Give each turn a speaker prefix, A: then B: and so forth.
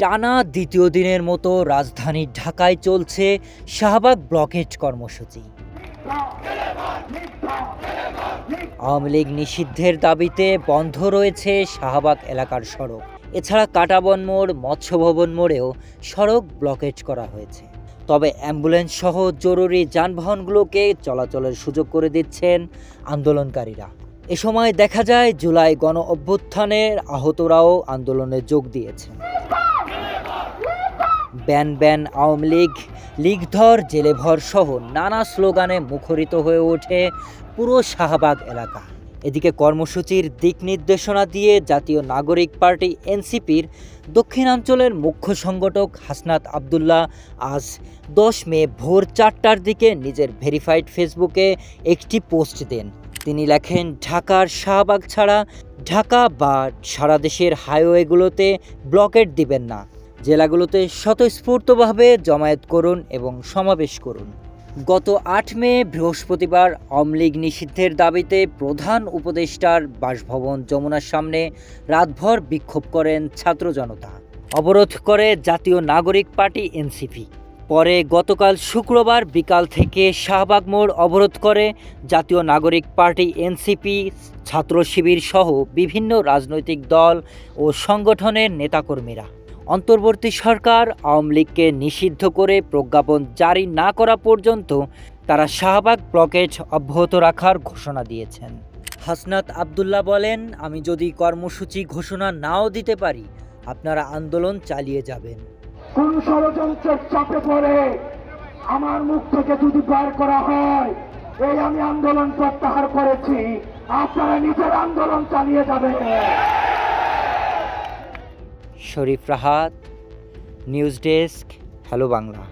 A: টানা দ্বিতীয় দিনের মতো রাজধানী ঢাকায় চলছে শাহবাগ ব্লকেট কর্মসূচি। আওয়ামী লীগ নিষিদ্ধের দাবিতে বন্ধ রয়েছে শাহবাগ এলাকার সড়ক। এছাড়া কাটাবন মোড় মৎস্য ভবন মোড়েও সড়ক ব্লকেজ করা হয়েছে। তবে অ্যাম্বুলেন্স সহ জরুরি যানবাহনগুলোকে চলাচলের সুযোগ করে দিচ্ছেন আন্দোলনকারীরা। এ সময় দেখা যায় জুলাই গণ অভ্যুত্থানের আহতরাও আন্দোলনে যোগ দিয়েছেন ব্যান ব্যান আওয়ামী লীগ লীগ ধর জেলে ভর সহ নানা স্লোগানে মুখরিত হয়ে ওঠে পুরো শাহবাগ এলাকা। এদিকে কর্মসূচির দিক নির্দেশনা দিয়ে জাতীয় নাগরিক পার্টি এনসিপির দক্ষিণাঞ্চলের মুখ্য সংগঠক হাসনাত আবদুল্লাহ আজ দশ মে ভোর চারটার দিকে নিজের ভেরিফাইড ফেসবুকে একটি পোস্ট দেন। তিনি লেখেন, ঢাকার শাহবাগ ছাড়া ঢাকা বা সারা দেশের হাইওয়েগুলোতে ব্লকেট দিবেন না। জেলাগুলোতে স্বতঃস্ফূর্তভাবে জমায়েত করুন এবং সমাবেশ করুন। গত আট মে, বৃহস্পতিবার আওয়ামী লীগ নিষিদ্ধের দাবিতে প্রধান উপদেষ্টার বাসভবন যমুনার সামনে রাতভর বিক্ষোভ করেন ছাত্র জনতা। অবরোধ করে জাতীয় নাগরিক পার্টি এনসিপি। পরে গতকাল শুক্রবার বিকাল থেকে শাহবাগ মোড় অবরোধ করে জাতীয় নাগরিক পার্টি এনসিপি, ছাত্র শিবির সহ বিভিন্ন রাজনৈতিক দল ও সংগঠনের নেতাকর্মীরা। অন্তর্বর্তী সরকার আওয়ামী লীগকে নিষিদ্ধ করে প্রজ্ঞাপন জারি না করা পর্যন্ত তারা শাহবাগ ব্লকেট অব্যাহত রাখার ঘোষণা দিয়েছেন। হাসনাত আবদুল্লাহ বলেন, আমি যদি কর্মসূচি ঘোষণা নাও দিতে পারি, আপনারা আন্দোলন চালিয়ে যাবেন।
B: কোন ষড়যন্ত্রের চাপে পড়ে আমার মুখ থেকে যদি বার করা হয়, এই আমি আন্দোলন প্রত্যাহার করেছি। আপনারা নিজের আন্দোলন চালিয়ে যাবেন।
A: Sharif Rahat, news desk, hello Bangla.